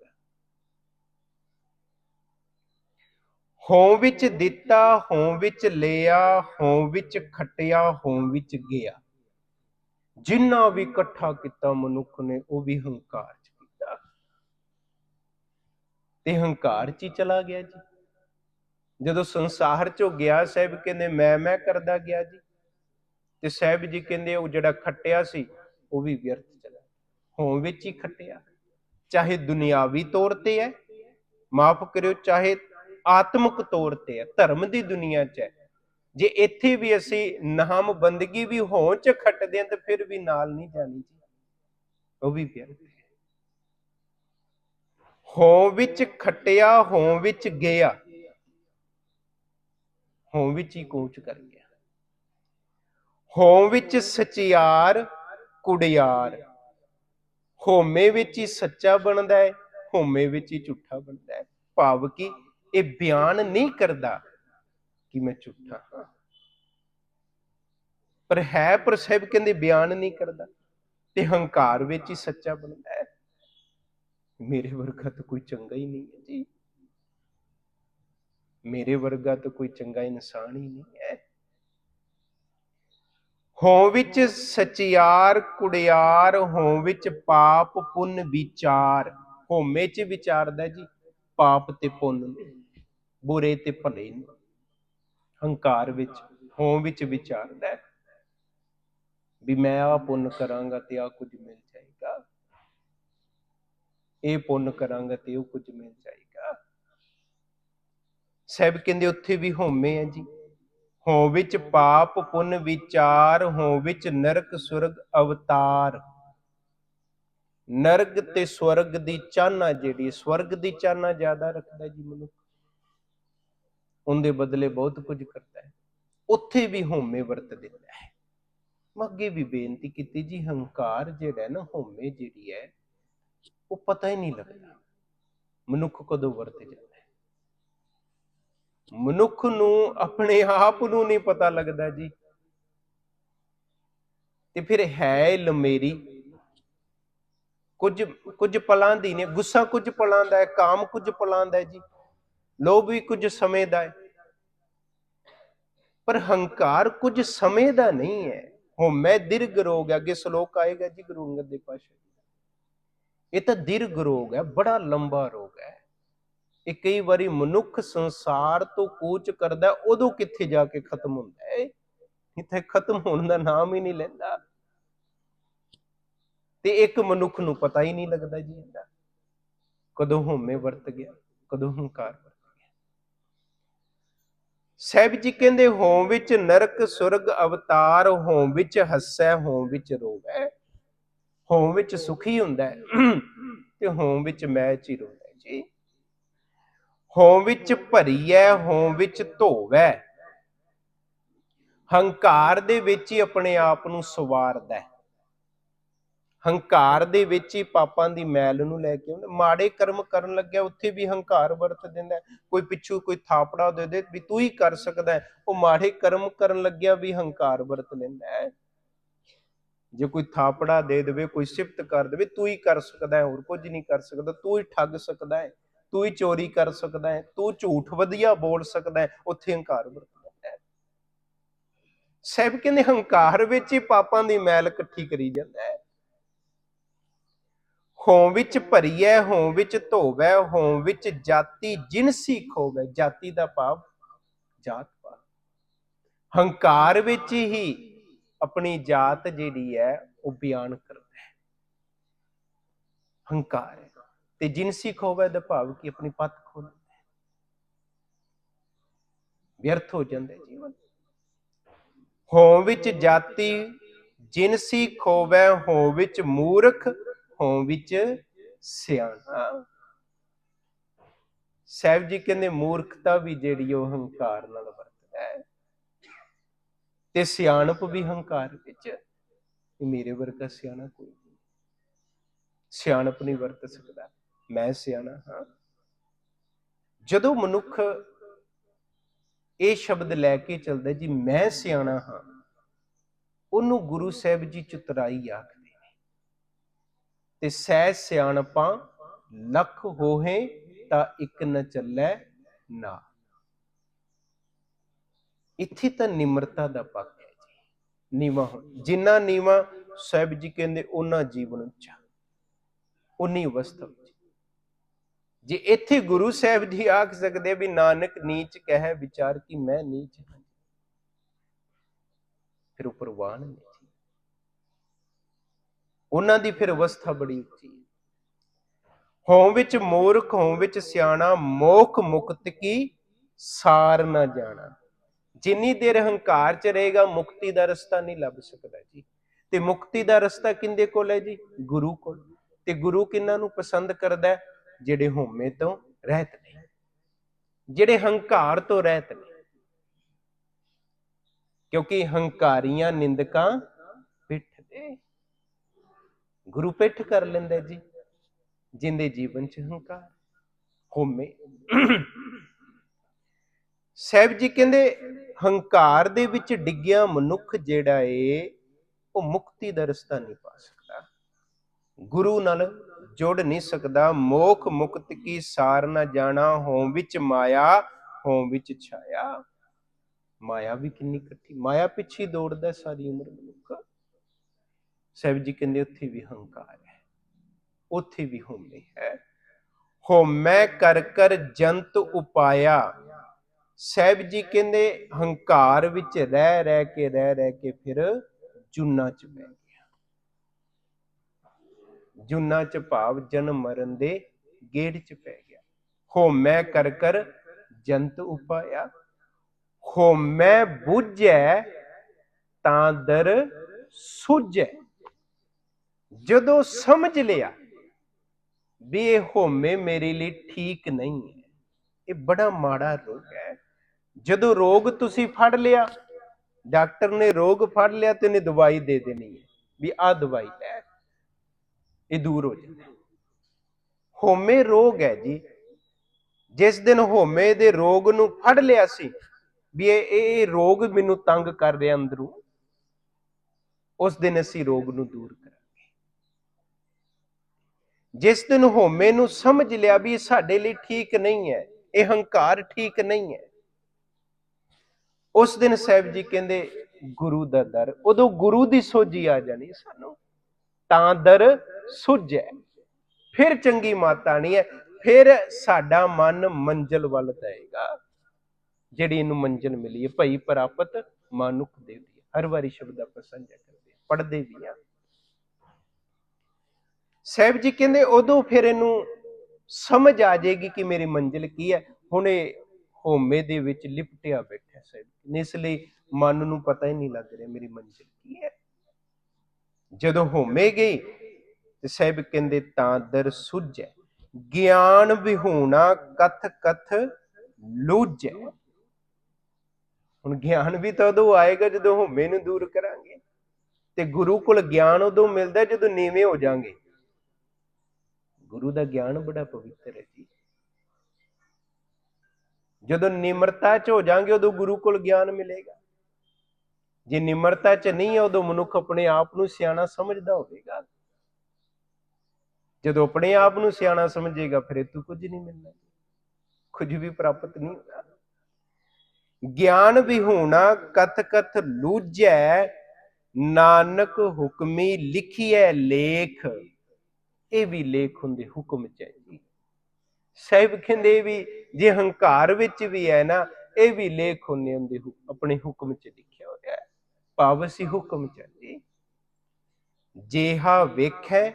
ਹੋਂ ਵਿੱਚ ਦਿੱਤਾ, ਹੋਂ ਵਿੱਚ ਲਿਆ, ਹੋਂ ਵਿੱਚ ਖਟਿਆ, ਹੋਂ ਵਿੱਚ ਗਿਆ। ਜਿੰਨਾ ਵੀ ਇਕੱਠਾ ਕੀਤਾ ਮਨੁੱਖ ਨੇ, ਉਹ ਵੀ ਹੰਕਾਰ ਚ ਕੀਤਾ। ਤੇ ਹੰਕਾਰ ਚ ਹੀ ਚਲਾ ਗਿਆ ਜੀ। ਜਦੋਂ ਸੰਸਾਰ ਚੋਂ ਗਿਆ ਸਾਹਿਬ ਕਹਿੰਦੇ, ਮੈਂ ਮੈਂ ਕਰਦਾ ਗਿਆ ਜੀ। ਤੇ ਸਾਹਿਬ ਜੀ ਕਹਿੰਦੇ, ਉਹ ਜਿਹੜਾ ਖੱਟਿਆ ਸੀ, ਉਹ ਵੀ ਵਿਅਰਥ ਚਲਾ ਹੋਂ ਵਿੱਚ ਹੀ ਖੱਟਿਆ। ਚਾਹੇ ਦੁਨਿਆਵੀ ਤੌਰ ਤੇ ਹੈ, ਮਾਫ ਕਰਿਓ, ਚਾਹੇ ਆਤਮਿਕ ਤੌਰ ਤੇ ਹੈ, ਧਰਮ ਦੀ ਦੁਨੀਆ 'ਚ ਹੈ। ਜੇ ਇੱਥੇ ਵੀ ਅਸੀਂ ਨਾਮ ਬੰਦਗੀ ਵੀ ਹੋਂ ਚ ਖੱਟਦੇ ਹਾਂ, ਤੇ ਫਿਰ ਵੀ ਨਾਲ ਨਹੀਂ ਜਾਣੀ ਜੀ। ਉਹ ਵੀ ਵਿਅਰਥ ਹੈ। ਹੋਂ ਵਿੱਚ ਖੱਟਿਆ ਹੋਂ ਵਿੱਚ ਗਿਆ। ਹੋਂ ਵਿੱਚ ਹੀ ਕੋਚ ਕਰ ਗਿਆ। ਹੋਂ ਵਿੱਚ ਸਚਿਆਰ, ਕੁੜਿਆਰ। ਹੋਮੇ ਵਿੱਚ ਹੀ ਸੱਚਾ ਬਣਦਾ ਹੈ, ਹੋਮੇ ਵਿੱਚ ਹੀ ਝੂਠਾ ਬਣਦਾ ਹੈ। ਭਾਵ ਕਿ ਇਹ ਬਿਆਨ ਨਹੀਂ ਕਰਦਾ ਕਿ ਮੈਂ ਝੂਠਾ ਹਾਂ। ਪਰ ਹੈ ਪਰ ਸਾਹਿਬ ਕਹਿੰਦੇ ਬਿਆਨ ਨਹੀਂ ਕਰਦਾ ਤੇ ਹੰਕਾਰ ਵਿੱਚ ਹੀ ਸੱਚਾ ਬਣਦਾ ਹੈ। ਮੇਰੇ ਵਰਗਾ ਤਾਂ ਕੋਈ ਚੰਗਾ ਹੀ ਨਹੀਂ ਹੈ ਜੀ। ਮੇਰੇ ਵਰਗਾ ਤਾਂ ਕੋਈ ਚੰਗਾ ਇਨਸਾਨ ਹੀ ਨਹੀਂ ਹੈ। ਹੋਂ ਵਿੱਚ ਸਚਿਆਰ ਕੁੜਿਆਰ, ਹੋਂ ਵਿੱਚ ਪਾਪ, ਪੁੰਨ ਵਿਚਾਰ। ਹੋਮੇ ਚ ਵਿਚਾਰਦਾ ਜੀ, ਪਾਪ ਤੇ ਪੁੰਨ ਨੂੰ ਬੁਰੇ ਤੇ ਭਲੇ ਨੂੰ ਹੰਕਾਰ ਵਿੱਚ, ਹੋਂ ਵਿੱਚ ਵਿਚਾਰਦਾ ਵੀ ਮੈਂ ਆ ਪੁੰਨ ਕਰਾਂਗਾ ਤੇ ਆ ਕੁਝ ਮਿਲ ਜਾਏਗਾ। ਇਹ ਪੁੰਨ ਕਰਾਂਗਾ ਤੇ ਉਹ ਕੁਝ ਮਿਲ ਜਾਏਗਾ। ਸਾਹਿਬ ਕਹਿੰਦੇ ਉੱਥੇ ਵੀ ਹੋਮੇ ਹੈ ਜੀ। ਹੋ ਵਿੱਚ ਪਾਪ, ਪੁੰਨ, ਵਿਚਾਰ ਹੋ ਵਿੱਚ ਨਰਕ, ਸੁਰਗ, ਅਵਤਾਰ। ਨਰਕ ਤੇ ਸਵਰਗ ਦੀ ਚਾਹਨਾ ਜਿਹੜੀ ਸਵਰਗ ਦੀ ਚਾਹਨਾ ਜ਼ਿਆਦਾ ਰੱਖਦਾ ਜੀ ਮਨੁੱਖ। ਉਹਦੇ ਬਦਲੇ ਬਹੁਤ ਕੁਝ ਕਰਦਾ ਹੈ। ਉੱਥੇ ਵੀ ਹੋਮੇ ਵਰਤ ਦਿੰਦਾ ਹੈ। ਮੈਂ ਅੱਗੇ ਵੀ ਬੇਨਤੀ ਕੀਤੀ ਜੀ, ਹੰਕਾਰ ਜਿਹੜਾ ਨਾ ਹੋਮੇ ਜਿਹੜੀ ਹੈ, ਉਹ ਪਤਾ ਹੀ ਨਹੀਂ ਲੱਗਦਾ। ਮਨੁੱਖ ਕਦੋਂ ਵਰਤ ਜਾਂਦਾ। ਮਨੁੱਖ ਨੂੰ ਆਪਣੇ ਆਪ ਨੂੰ ਨਹੀਂ ਪਤਾ ਲੱਗਦਾ ਜੀ। ਤੇ ਫਿਰ ਹੈ ਲਮੇਰੀ। ਕੁਝ ਕੁਝ ਪਲਾਂ ਦੀ ਨੇ ਗੁੱਸਾ ਕੁਝ ਪਲਾਂ ਦਾ ਹੈ, ਕਾਮ ਕੁਝ ਪਲਾਂ ਦਾ ਹੈ ਜੀ। ਲੋਭ ਵੀ ਕੁਝ ਸਮੇਂ ਦਾ ਹੈ। ਪਰ ਹੰਕਾਰ ਕੁਝ ਸਮੇਂ ਦਾ ਨਹੀਂ ਹੈ। ਹਉਮੈ ਦਿਰਗ ਰੋਗ ਅੱਗੇ ਸ਼ਲੋਕ ਆਏਗਾ ਜੀ ਗੁਰੂ ਅੰਗਦ ਦੇ। ਪਾਸ਼ਾ ਇਹ ਤਾਂ ਦਿਰਗ ਰੋਗ ਹੈ, ਬੜਾ ਲੰਬਾ ਰੋਗ ਹੈ। ਇਹ ਕਈ ਵਾਰੀ ਮਨੁੱਖ ਸੰਸਾਰ ਤੋਂ ਕੂਚ ਕਰਦਾ, ਉਦੋਂ ਕਿੱਥੇ ਜਾ ਕੇ ਖਤਮ ਹੁੰਦਾ ਹੈ? ਇੱਥੇ ਖਤਮ ਹੋਣ ਦਾ ਨਾਮ ਹੀ ਨਹੀਂ ਲੈਂਦਾ। ਤੇ ਇੱਕ ਮਨੁੱਖ ਨੂੰ ਪਤਾ ਹੀ ਨਹੀਂ ਲੱਗਦਾ ਜੀ ਇਹਦਾ ਕਦੋਂ ਹਉਮੈ ਵਰਤ ਗਿਆ, ਕਦੋਂ ਹੰਕਾਰ ਵਰਤ ਗਿਆ। ਸਹਿਬ ਜੀ ਕਹਿੰਦੇ ਹੋਂ ਵਿੱਚ ਨਰਕ ਸੁਰਗ ਅਵਤਾਰ ਹੋਂ ਵਿੱਚ ਹੱਸੈ ਹੋਂ ਵਿੱਚ ਰੋਵੈ। ਹੋਂ ਵਿੱਚ ਸੁਖੀ ਹੁੰਦਾ ਤੇ ਹੋਂ ਵਿੱਚ ਮੈਚ ਹੀ। ਰੋਂਦਾ ਜੀ ਹੋਂ ਵਿੱਚ ਭਰੀਐ, ਹੋਂ ਵਿੱਚ ਧੋਵੈ। ਹੰਕਾਰ ਦੇ ਵਿੱਚ ਹੀ ਆਪਣੇ ਆਪ ਨੂੰ ਸਵਾਰਦਾ। ਹੰਕਾਰ ਦੇ ਵਿੱਚ ਹੀ ਪਾਪਾਂ ਦੀ ਮੈਲ ਨੂੰ ਲੈ ਕੇ ਆਉਂਦਾ ਮਾੜੇ ਕਰਮ ਕਰਨ ਲੱਗਿਆ, ਉੱਥੇ ਵੀ ਹੰਕਾਰ ਵਰਤ ਦਿੰਦਾ ਕੋਈ ਪਿੱਛੂ ਕੋਈ ਥਾਪੜਾ ਦੇ ਦੇ ਵੀ ਤੂੰ ਹੀ ਕਰ ਸਕਦਾ ਉਹ ਮਾੜੇ ਕਰਮ ਕਰਨ ਲੱਗਿਆ ਵੀ ਹੰਕਾਰ ਵਰਤ ਲੈਂਦਾ ਹੈ। ਜੇ ਕੋਈ ਥਾਪੜਾ ਦੇ ਦੇਵੇ, ਕੋਈ ਸਿਫਤ ਕਰ ਦੇਵੇ, ਤੂੰ ਹੀ ਕਰ ਸਕਦਾ ਹੋਰ ਕੁਝ ਨਹੀਂ ਕਰ ਸਕਦਾ, ਤੂੰ ਹੀ ਠੱਗ ਸਕਦਾ ਹੈ। ਤੂੰ ਹੀ ਚੋਰੀ ਕਰ ਸਕਦਾ ਹੈ, ਤੂੰ ਝੂਠ ਵਧੀਆ ਬੋਲ ਸਕਦਾ ਹੈ, ਉੱਥੇ ਹੰਕਾਰ ਵਰਤ ਹੈ। ਸਹਿਬ ਕਹਿੰਦੇ ਹੰਕਾਰ ਵਿੱਚ ਹੀ ਪਾਪਾਂ ਦੀ ਮੈਲ ਇਕੱਠੀ ਕਰੀ ਜਾਂਦਾ ਹੈ। ਹੋਂ ਵਿੱਚ ਭਰੀਐ, ਹੋਂ ਵਿੱਚ ਧੋਵੈ, ਹੋਂ ਵਿੱਚ ਜਾਤੀ ਜਿਨਸੀ ਖੋਵੈ ਜਾਤੀ ਦਾ ਭਾਵ ਜਾਤ ਪਾਤ। ਹੰਕਾਰ ਵਿੱਚ ਹੀ ਆਪਣੀ ਜਾਤ ਜਿਹੜੀ ਹੈ, ਉਹ ਬਿਆਨ ਕਰਦਾ ਹੈ। ਹੰਕਾਰ ਹੈ। ਤੇ ਜਿਨਸੀ ਖੋਵੈ ਦਾ ਭਾਵ ਕਿ ਆਪਣੀ ਪੱਤ ਖੋ ਲੈਂਦਾ ਵਿਅਰਥ ਹੋ ਜਾਂਦਾ ਜੀਵਨ। ਹੋਂ ਵਿੱਚ ਜਾਤੀ ਜਿਨਸੀ ਖੋਵੈ ਹੋ ਵਿੱਚ ਮੂਰਖ, ਹੋ ਵਿੱਚ ਸਿਆਣਾ। ਸਾਹਿਬ ਜੀ ਕਹਿੰਦੇ, ਮੂਰਖਤਾ ਵੀ ਜਿਹੜੀ ਉਹ ਹੰਕਾਰ ਨਾਲ ਵਰਤਦਾ ਹੈ। ਤੇ ਸਿਆਣਪ ਵੀ ਹੰਕਾਰ ਵਿੱਚ ਮੇਰੇ ਵਰਗਾ ਸਿਆਣਾ ਕੋਈ ਨਹੀਂ। ਸਿਆਣਪ ਨਹੀਂ ਵਰਤ ਸਕਦਾ। ਮੈਂ ਸਿਆਣਾ ਹਾਂ। ਜਦੋਂ ਮਨੁੱਖ ਇਹ ਸ਼ਬਦ ਲੈ ਕੇ ਚੱਲਦਾ, ਜੀ ਮੈਂ ਸਿਆਣਾ ਹਾਂ, ਉਹਨੂੰ ਗੁਰੂ ਸਾਹਿਬ ਜੀ ਚਤੁਰਾਈ ਆਖਦੇ ਨੇ। ਤੇ ਸਹਿ ਸਿਆਣਪਾਂ, ਲੱਖ ਹੋਹੇ ਤਾਂ ਇੱਕ ਨ ਚੱਲੈ ਨਾ। ਇੱਥੇ ਤਾਂ ਨਿਮਰਤਾ ਦਾ ਪੱਖ ਹੈ ਜੀ। ਨੀਵਾ ਜਿੰਨਾ ਨੀਵਾ ਸਾਹਿਬ ਜੀ ਕਹਿੰਦੇ ਉਹਨਾਂ ਜੀਵਨ ਉੱਚਾ। ਉਨੀ ਅਵਸਥਾ ਜੇ ਇੱਥੇ ਗੁਰੂ ਸਾਹਿਬ ਜੀ ਆਖ ਸਕਦੇ ਵੀ ਨਾਨਕ ਨੀਚ ਕਹਿ ਵਿਚਾਰ ਕਿ ਮੈਂ ਨੀਚ ਹਾਂ। ਫਿਰ ਉਹ ਪ੍ਰਵਾਨ ਉਹਨਾਂ ਦੀ ਫਿਰ ਅਵਸਥਾ ਬੜੀ ਉੱਚੀ ਹੈ। ਹੋਂ ਵਿੱਚ ਮੂਰਖ ਹੋਂ ਵਿੱਚ ਸਿਆਣਾ, ਮੋਖ ਮੁਕਤ ਕੀ ਸਾਰ ਨਾ ਜਾਣਾ। ਜਿੰਨੀ ਦੇਰ ਹੰਕਾਰ ਚ ਰਹੇਗਾ, ਮੁਕਤੀ ਦਾ ਰਸਤਾ ਨਹੀਂ ਲੱਭ ਸਕਦਾ ਜੀ। ਤੇ ਮੁਕਤੀ ਦਾ ਰਸਤਾ ਕਿੰਦੇ ਕੋਲ ਹੈ ਜੀ? ਗੁਰੂ ਕੋਲ। ਤੇ ਗੁਰੂ ਕਿੰਨਾਂ ਨੂੰ ਪਸੰਦ ਕਰਦਾ ਹੈ? ਜਿਹੜੇ ਹਉਮੈ ਤੋਂ ਰਹਿਤ ਨੇ, ਜਿਹੜੇ ਹੰਕਾਰ ਤੋਂ ਰਹਿਤ ਨੇ। ਕਿਉਂਕਿ ਹੰਕਾਰੀਆਂ ਨਿੰਦਕਾਂ ਪਿੱਠ ਗੁਰੂ ਪਿੱਠ ਕਰ ਲੈਂਦਾ ਜੀ, ਜਿੰਦੇ ਜੀਵਨ ਚ ਹੰਕਾਰ, ਹਉਮੈ। ਸਾਹਿਬ ਜੀ ਕਹਿੰਦੇ, ਹੰਕਾਰ ਦੇ ਵਿੱਚ ਡਿੱਗਿਆ ਮਨੁੱਖ ਜਿਹੜਾ ਏ, ਉਹ ਮੁਕਤੀ ਦਾ ਰਸਤਾ ਨਹੀਂ ਪਾ ਸਕਦਾ। ਗੁਰੂ ਨਾਲ ਜੁੜ ਨਹੀਂ ਸਕਦਾ। ਮੋਖ ਮੁਕਤ ਕੀ ਸਾਰ ਨਾ ਜਾਣਾ। ਹੋਂ ਵਿੱਚ ਮਾਇਆ, ਹੋਂ ਵਿੱਚ ਛਾਇਆ। ਮਾਇਆ ਵੀ ਕਿੰਨੀ ਇਕੱਠੀ। ਮਾਇਆ ਪਿੱਛੇ ਦੌੜਦਾ ਸਾਰੀ ਉਮਰ ਮਨੁੱਖ। ਸਾਹਿਬ ਜੀ ਕਹਿੰਦੇ, ਉੱਥੇ ਵੀ ਹੰਕਾਰ ਹੈ। ਉੱਥੇ ਵੀ ਹਉਮੈ ਹੈ। ਹੋਮੈ ਕਰ ਕਰ ਜੰਤ ਉਪਾਇਆ। ਸਾਹਿਬ ਜੀ ਕਹਿੰਦੇ, ਹੰਕਾਰ ਵਿੱਚ ਰਹਿ ਰਹਿ ਕੇ, ਰਹਿ ਰਹਿ ਕੇ ਫਿਰ ਜੁਨਾ ਚ ਪੈ ਗਿਆ ਜੁਨਾ ਚ ਭਾਵ ਜਨਮ ਮਰਨ ਦੇ ਗੇੜ ਚ ਪੈ ਗਿਆ। ਹਉਮੈ ਕਰ ਕਰ ਜੰਤ ਉਪਾਇਆ। ਹਉਮੈ ਬੁਝੈ ਤਾਂ ਦਰ ਸੁਝੈ। ਜਦੋਂ ਸਮਝ ਲਿਆ ਵੀ ਇਹ ਹੋਮੇ ਮੇਰੇ ਲਈ ਠੀਕ ਨਹੀਂ ਹੈ, ਇਹ ਬੜਾ ਮਾੜਾ ਰੋਗ ਹੈ। ਜਦੋਂ ਰੋਗ ਤੁਸੀਂ ਫੜ ਲਿਆ, ਡਾਕਟਰ ਨੇ ਰੋਗ ਫੜ ਲਿਆ ਤੇ ਉਹਨੇ ਦਵਾਈ ਦੇ ਦੇਣੀ ਹੈ ਵੀ ਆਹ ਦਵਾਈ ਲੈ। ਇਹ ਦੂਰ ਹੋ ਜਾਂਦਾ ਹੋਮੇ ਰੋਗ ਹੈ ਜੀ। ਜਿਸ ਦਿਨ ਹੋਮੇ ਦੇ ਰੋਗ ਨੂੰ ਫੜ ਲਿਆ ਸੀ, ਵੀ ਇਹ ਇਹ ਰੋਗ ਮੈਨੂੰ ਤੰਗ ਕਰ ਰਿਹਾ ਅੰਦਰੋਂ, ਉਸ ਦਿਨ ਅਸੀਂ ਰੋਗ ਨੂੰ ਦੂਰ ਕਰਾਂਗੇ। ਜਿਸ ਦਿਨ ਹੋਮੇ ਨੂੰ ਸਮਝ ਲਿਆ ਵੀ ਇਹ ਸਾਡੇ ਲਈ ਠੀਕ ਨਹੀਂ ਹੈ, ਇਹ ਹੰਕਾਰ ਠੀਕ ਨਹੀਂ ਹੈ, ਉਸ ਦਿਨ ਸਾਹਿਬ ਜੀ ਕਹਿੰਦੇ, ਗੁਰੂ ਦਾ ਦਰ, ਉਦੋਂ ਗੁਰੂ ਦੀ ਸੋਝੀ ਆ ਜਾਣੀ ਸਾਨੂੰ। ਤਾਂ ਦਰ ਸੁਝੈ ਫਿਰ ਚੰਗੀ ਮਾਤਾ ਨਹੀਂ ਹੈ, ਫਿਰ ਸਾਡਾ ਮਨ ਮੰਜ਼ਲ ਵੱਲ ਜਾਏਗਾ। ਜਿਹੜੀ ਇਹਨੂੰ ਮੰਜ਼ਲ ਮਿਲੀ ਹੈ, ਭਈ ਪ੍ਰਾਪਤ ਮਾਨੁਖ ਦੇਵ ਦੀ ਹਰ ਵਾਰੀ ਸ਼ਬਦ ਆਪਾਂ ਸਾਂਝਾ ਕਰਦੇ ਹਾਂ, ਪੜ੍ਹਦੇ ਵੀ ਆ ਸਾਹਿਬ ਜੀ ਕਹਿੰਦੇ, ਉਦੋਂ ਫਿਰ ਇਹਨੂੰ ਸਮਝ ਆ ਜਾਏਗੀ ਕਿ ਮੇਰੀ ਮੰਜ਼ਿਲ ਕੀ ਹੈ। ਹੁਣ ਇਹ ਹੋਮੇ ਦੇ ਵਿੱਚ ਲਿਪਟਿਆ ਬੈਠਾ ਸਾਹਿਬ। ਨੇ ਇਸ ਲਈ ਮਨ ਨੂੰ ਪਤਾ ਹੀ ਨਹੀਂ ਲੱਗ ਰਿਹਾ ਮੇਰੀ ਮੰਜ਼ਿਲ ਕੀ ਹੈ। ਜਦੋਂ ਹੋਮੇ ਗਈ ਤੇ ਸਾਹਿਬ ਕਹਿੰਦੇ, ਤਾਂ ਦਰ ਸੁਝੈ, ਗਿਆਨ ਵਿਹੂਣਾ ਕਥ ਕਥ ਲੂਝੈ। ਹੁਣ ਗਿਆਨ ਵੀ ਤਾਂ ਉਦੋਂ ਆਏਗਾ ਜਦੋਂ ਹੋਮੇ ਨੂੰ ਦੂਰ ਕਰਾਂਗੇ। ਤੇ ਗੁਰੂ ਕੋਲ ਗਿਆਨ ਉਦੋਂ ਮਿਲਦਾ ਜਦੋਂ ਨੀਵੇਂ ਹੋ ਜਾਾਂਗੇ। ਗੁਰੂ ਦਾ ਗਿਆਨ ਬੜਾ ਪਵਿੱਤਰ ਹੈ ਜੀ। ਜਦੋਂ ਨਿਮਰਤਾ ਚ ਹੋ ਜਾਾਂਗੇ ਉਦੋਂ ਗੁਰੂ ਕੋਲ ਗਿਆਨ ਮਿਲੇਗਾ। ਜੇ ਨਿਮਰਤਾ ਚ ਨਹੀਂ ਹੈ ਉਦੋਂ ਮਨੁੱਖ ਆਪਣੇ ਆਪ ਨੂੰ ਸਿਆਣਾ ਸਮਝਦਾ ਹੋਵੇਗਾ। ਜਦੋਂ ਆਪਣੇ ਆਪ ਨੂੰ ਸਿਆਣਾ ਸਮਝੇਗਾ, ਫਿਰ ਤੂੰ ਕੁਝ ਨਹੀਂ ਮਿਲਣਾ। ਕੁਝ ਵੀ ਪ੍ਰਾਪਤ ਨਹੀਂ ਹੋਣਾ। ਗਿਆਨ ਵਿਹੂਣਾ ਕਥ ਕਥ ਲੂਝੈ, ਨਾਨਕ ਹੁਕਮੀ ਲਿਖੀਐ ਲੇਖ। ਇਹ ਵੀ ਲੇਖ ਹੁੰਦੇ ਹੁਕਮ ਚ ਹੈ ਜੀ। ਸਾਹਿਬ ਕਹਿੰਦੇ ਵੀ ਜੇ ਹੰਕਾਰ ਵਿੱਚ ਵੀ ਹੈ ਨਾ, ਇਹ ਵੀ ਲੇਖ ਹੁੰਦੇ ਹੁੰਦੇ ਆਪਣੇ ਹੁਕਮ ਚ ਲਿਖੀ। ਹੋਇਆ ਹੈ ਹੁਕਮ ਚ ਜੀ ਜੇਹਾ ਵੇਖੈ,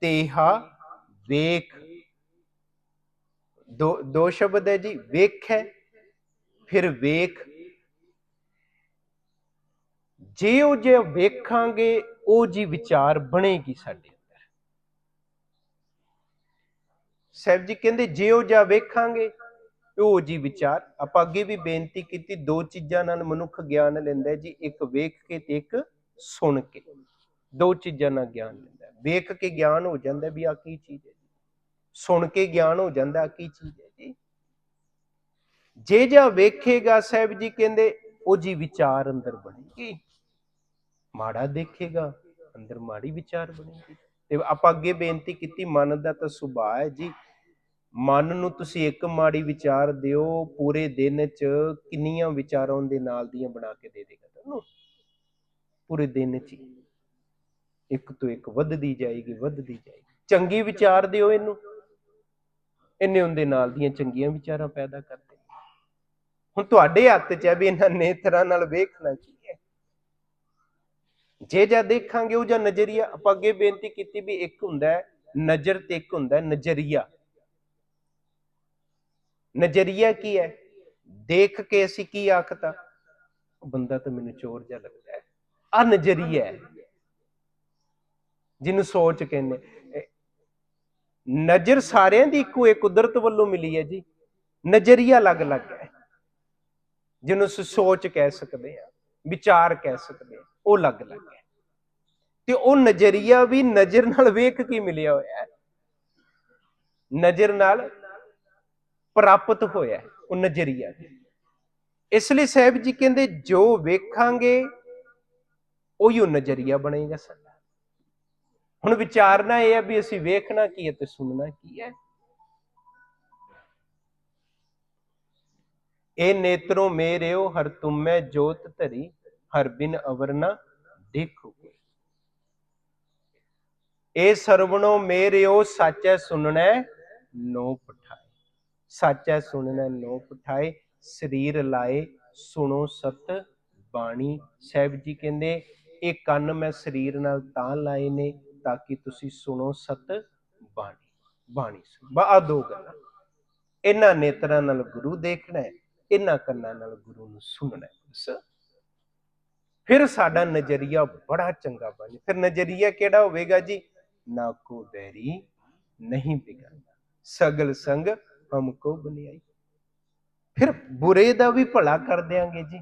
ਤੇਹਾ ਵੇਖ। ਦੋ ਦੋ ਸ਼ਬਦ ਹੈ ਜੀ, ਵੇਖੈ, ਫਿਰ ਵੇਖ। ਜੇ ਉਹ ਜੇ ਵੇਖਾਂਗੇ, ਉਹ ਜੀ ਵਿਚਾਰ ਬਣੇਗੀ ਸਾਡੇ ਅੰਦਰ। ਸਾਹਿਬ ਜੀ ਕਹਿੰਦੇ, ਜੇ ਉਹ ਜਾ ਵੇਖਾਂਗੇ ਉਹ ਜੀ ਵਿਚਾਰ, ਆਪਾਂ ਅੱਗੇ ਵੀ ਬੇਨਤੀ ਕੀਤੀ, ਦੋ ਚੀਜ਼ਾਂ ਨਾਲ ਮਨੁੱਖ ਗਿਆਨ ਲੈਂਦਾ ਜੀ, ਇੱਕ ਵੇਖ ਕੇ ਤੇ ਇੱਕ ਸੁਣ ਕੇ। ਦੋ ਚੀਜ਼ਾਂ ਨਾਲ ਗਿਆਨ ਲੈਂਦਾ ਵੇਖ ਕੇ ਗਿਆਨ ਹੋ ਜਾਂਦਾ ਵੀ ਆ ਕੀ ਚੀਜ਼ ਹੈ ਸੁਣ ਕੇ ਗਿਆਨ ਹੋ ਜਾਂਦਾ ਕੀ ਚੀਜ਼ ਹੈ ਜੀ। ਜੇ ਜਾ ਵੇਖੇਗਾ ਸਾਹਿਬ ਜੀ ਕਹਿੰਦੇ, ਉਹ ਜੀ ਵਿਚਾਰ ਅੰਦਰ ਬਣੇਗੀ। ਮਾੜਾ ਦੇਖੇਗਾ, ਅੰਦਰ ਮਾੜੀ ਵਿਚਾਰ ਬਣੇਗੀ। ਤੇ ਆਪਾਂ ਅੱਗੇ ਬੇਨਤੀ ਕੀਤੀ, ਮਨ ਦਾ ਤਾਂ ਸੁਭਾਅ ਹੈ ਜੀ। ਮਨ ਨੂੰ ਤੁਸੀਂ ਇੱਕ ਮਾੜੀ ਵਿਚਾਰ ਦਿਓ, ਪੂਰੇ ਦਿਨ ਚ ਕਿੰਨੀਆਂ ਵਿਚਾਰਾਂ ਉਹਦੇ ਨਾਲ ਦੀਆਂ ਬਣਾ ਕੇ ਦੇ ਦੇਗਾ ਤੁਹਾਨੂੰ। ਪੂਰੇ ਦਿਨ ਚ ਇੱਕ ਤੋਂ ਇੱਕ ਵੱਧਦੀ ਜਾਏਗੀ ਵੱਧਦੀ ਜਾਏਗੀ। ਚੰਗੀ ਵਿਚਾਰ ਦਿਓ ਇਹਨੂੰ। ਇਹਨੇ ਉਹਦੇ ਨਾਲ ਦੀਆਂ ਚੰਗੀਆਂ ਵਿਚਾਰਾਂ ਪੈਦਾ ਕਰਦੇ ਹੁਣ ਤੁਹਾਡੇ ਹੱਥ 'ਚ ਹੈ ਵੀ ਇਹਨਾਂ ਨੇਤਰਾਂ ਨਾਲ ਵੇਖਣਾ ਕੀ ਹੈ। ਜੇ ਜਾਂ ਦੇਖਾਂਗੇ ਉਹ ਜਾਂ ਨਜ਼ਰੀਆ, ਆਪਾਂ ਅੱਗੇ ਬੇਨਤੀ ਕੀਤੀ ਵੀ ਇੱਕ ਹੁੰਦਾ ਹੈ, ਨਜ਼ਰ ਤੇ ਇੱਕ ਹੁੰਦਾ ਹੈ, ਨਜ਼ਰੀਆ। ਨਜ਼ਰੀਆ ਕੀ ਹੈ? ਦੇਖ ਕੇ ਅਸੀਂ ਕੀ ਆਖਤਾ? ਬੰਦਾ ਤਾਂ ਮੈਨੂੰ ਚੋਰ ਜਿਹਾ ਲੱਗਦਾ ਹੈ। ਆ ਨਜ਼ਰੀਆ ਹੈ। ਜਿਹਨੂੰ ਸੋਚ ਕਹਿੰਦੇ ਨਜ਼ਰ ਸਾਰਿਆਂ ਦੀ ਇੱਕੋ ਇੱਕ ਕੁਦਰਤ ਵੱਲੋਂ ਮਿਲੀ ਹੈ ਜੀ। ਨਜ਼ਰੀਆ ਅਲੱਗ-ਅਲੱਗ ਹੈ। ਜਿਹਨੂੰ ਅਸੀਂ ਸੋਚ ਕਹਿ ਸਕਦੇ ਆ ਵਿਚਾਰ ਕਹਿ ਸਕਦੇ ਆ ਉਹ ਅਲੱਗ-ਅਲੱਗ ਹੈ। ਤੇ ਉਹ ਨਜ਼ਰੀਆ ਵੀ ਨਜ਼ਰ ਨਾਲ ਵੇਖ ਕੇ ਮਿਲਿਆ ਹੋਇਆ ਹੈ। ਨਜ਼ਰ ਨਾਲ ਪ੍ਰਾਪਤ ਹੋਇਆ ਉਹ ਨਜ਼ਰੀਆ ਇਸ ਲਈ ਸਾਹਿਬ ਜੀ ਕਹਿੰਦੇ, ਜੋ ਵੇਖਾਂਗੇ, ਉਹੀ ਉਹ ਨਜ਼ਰੀਆ ਬਣੇਗਾ ਸਾਡਾ। ਹੁਣ ਵਿਚਾਰਨਾ ਇਹ ਹੈ ਵੀ ਅਸੀਂ ਵੇਖਣਾ ਕੀ ਹੈ ਤੇ ਸੁਣਨਾ ਕੀ ਹੈ। ਇਹ ਨੇਤਰੋਂ ਮੇਰਿਓ, ਹਰ ਤੁਮੈ ਜੋਤ ਧਰੀ, ਹਰ ਬਿਨ ਅਵਰਨਾ ਦੇਖੋ ਇਹ ਸਰਵਣੋ ਮੇਰਿਓ, ਸਾਚੈ ਸੁਣਨੈ, ਨੋ ਸਾਚੈ ਸੁਣਨੈ ਨੋ ਪਠਾਏ, ਸਰੀਰ ਲਾਏ ਸੁਣੋ ਸਤ ਬਾਣੀ। ਸਾਹਿਬ ਜੀ ਕਹਿੰਦੇ, ਇਹ ਕੰਨ ਮੈਂ ਸਰੀਰ ਨਾਲ ਤਾਂ ਲਾਏ ਨੇ ਤਾਂ ਕਿ ਤੁਸੀਂ ਸੁਣੋ ਸਤ ਬਾਣੀ। ਬਾਣੀ ਸੁਣ। ਬਾ, ਆਹ ਦੋ ਗੱਲਾਂ। ਇਹਨਾਂ ਨੇਤਰਾਂ ਨਾਲ ਗੁਰੂ ਦੇਖਣਾ ਹੈ ਇਹਨਾਂ ਕੰਨਾਂ ਨਾਲ ਗੁਰੂ ਨੂੰ ਸੁਣਨਾ। ਹੈ ਬਸ। ਫਿਰ ਸਾਡਾ ਨਜ਼ਰੀਆ ਬੜਾ ਚੰਗਾ ਬਣ। ਫਿਰ ਨਜ਼ਰੀਆ ਕਿਹੜਾ ਹੋਵੇਗਾ ਜੀ? ਨਾ ਕੋ ਬੈਰੀ ਨਹੀਂ ਬਿਗੜਦਾ ਸਗਲ ਸੰਗ ਹਮਕੋ ਬੁਨਿਆਈ ਫਿਰ ਬੁਰੇ ਦਾ ਵੀ ਭਲਾ ਕਰ ਦਿਆਂਗੇ ਜੀ।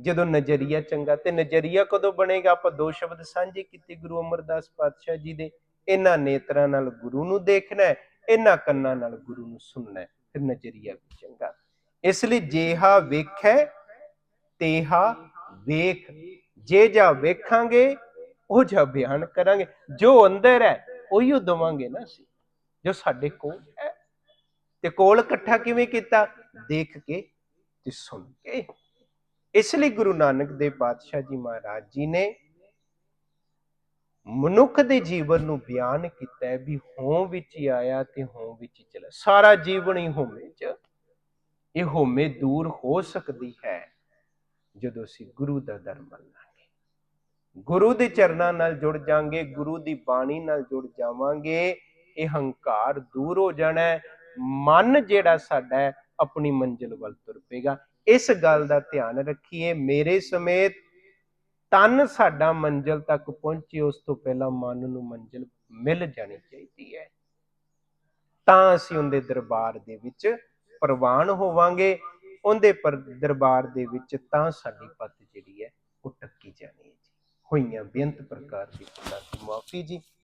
ਜਦੋਂ ਨਜ਼ਰੀਆ ਚੰਗਾ ਤੇ ਨਜ਼ਰੀਆ ਕਦੋਂ ਬਣੇਗਾ? ਆਪਾਂ ਦੋ ਸ਼ਬਦ ਸਾਂਝੇ ਕੀਤੇ ਗੁਰੂ ਅਮਰਦਾਸ ਪਾਤਸ਼ਾਹ ਜੀ ਦੇ। ਇਹਨਾਂ ਨੇਤਰਾਂ ਨਾਲ ਗੁਰੂ ਨੂੰ ਦੇਖਣਾ ਹੈ, ਇਹਨਾਂ ਕੰਨਾਂ ਨਾਲ ਗੁਰੂ ਨੂੰ ਸੁਣਨਾ ਹੈ। ਫਿਰ ਨਜ਼ਰੀਆ ਵੀ ਚੰਗਾ। ਇਸ ਲਈ ਜੇਹਾ ਵੇਖੈ, ਤੇਹਾ ਵੇਖ। ਜੇ ਜਾ ਵੇਖਾਂਗੇ, ਉਹ ਜਾ ਬਿਆਨ ਕਰਾਂਗੇ। ਜੋ ਅੰਦਰ ਹੈ, ਉਹੀ ਉਹ ਦਵਾਂਗੇ ਨਾ ਅਸੀਂ। ਜੋ ਸਾਡੇ ਕੋਲ ਹੈ। ਤੇ ਕੋਲ ਇਕੱਠਾ ਕਿਵੇਂ ਕੀਤਾ? ਦੇਖ ਕੇ ਤੇ ਸੁਣ ਕੇ। ਇਸ ਲਈ ਗੁਰੂ ਨਾਨਕ ਦੇਵ ਪਾਤਸ਼ਾਹ ਜੀ ਮਹਾਰਾਜ ਜੀ ਨੇ ਮਨੁੱਖ ਦੇ ਜੀਵਨ ਨੂੰ ਬਿਆਨ ਕੀਤਾ ਹੈ ਵੀ ਹੋਂ ਵਿੱਚ ਆਇਆ ਤੇ ਹੋਂ ਵਿੱਚ ਚਲਾ। ਸਾਰਾ ਜੀਵਨ ਹੀ ਹੋਮੇ ਚ ਇਹ ਹੋਮੇ ਦੂਰ ਹੋ ਸਕਦੀ ਹੈ ਜਦੋਂ ਅਸੀਂ ਗੁਰੂ ਦਾ ਦਰ ਮੰਨ ਲਾਂਗੇ। ਗੁਰੂ ਦੇ ਚਰਨਾਂ ਨਾਲ ਜੁੜ ਜਾਾਂਗੇ, ਗੁਰੂ ਦੀ ਬਾਣੀ ਨਾਲ ਜੁੜ ਜਾਵਾਂਗੇ। ਇਹ ਹੰਕਾਰ ਦੂਰ ਹੋ ਜਾਣਾ ਹੈ, ਮਨ ਜਿਹੜਾ ਸਾਡਾ ਹੈ, ਆਪਣੀ ਮੰਜ਼ਿਲ ਵੱਲ ਤੁਰ ਪਏਗਾ। ਇਸ ਗੱਲ ਦਾ ਧਿਆਨ ਰੱਖੀਏ, ਮੇਰੇ ਸਮੇਤ ਤਨ ਸਾਡਾ ਮੰਜ਼ਿਲ ਤੱਕ ਪਹੁੰਚੇ, ਉਸ ਤੋਂ ਪਹਿਲਾਂ ਮਨ ਨੂੰ ਮੰਜ਼ਿਲ ਮਿਲ ਜਾਣੀ ਚਾਹੀਦੀ ਹੈ। ਤਾਂ ਅਸੀਂ ਉਹਦੇ ਦਰਬਾਰ ਦੇ ਵਿੱਚ ਪ੍ਰਵਾਨ ਹੋਵਾਂਗੇ। ਉਹਦੇ ਪਰ ਦਰਬਾਰ ਦੇ ਵਿੱਚ ਤਾਂ ਸਾਡੀ ਪੱਤ ਜਿਹੜੀ ਹੈ, ਉਹ ਟੱਕੀ ਜਾਣੀ ਹੈ ਜੀ। ਹੋਈਆਂ ਬੇਅੰਤ ਪ੍ਰਕਾਰ ਦੀ ਭੁੱਲਾਂ ਦੀ ਮਾਫੀ ਜੀ।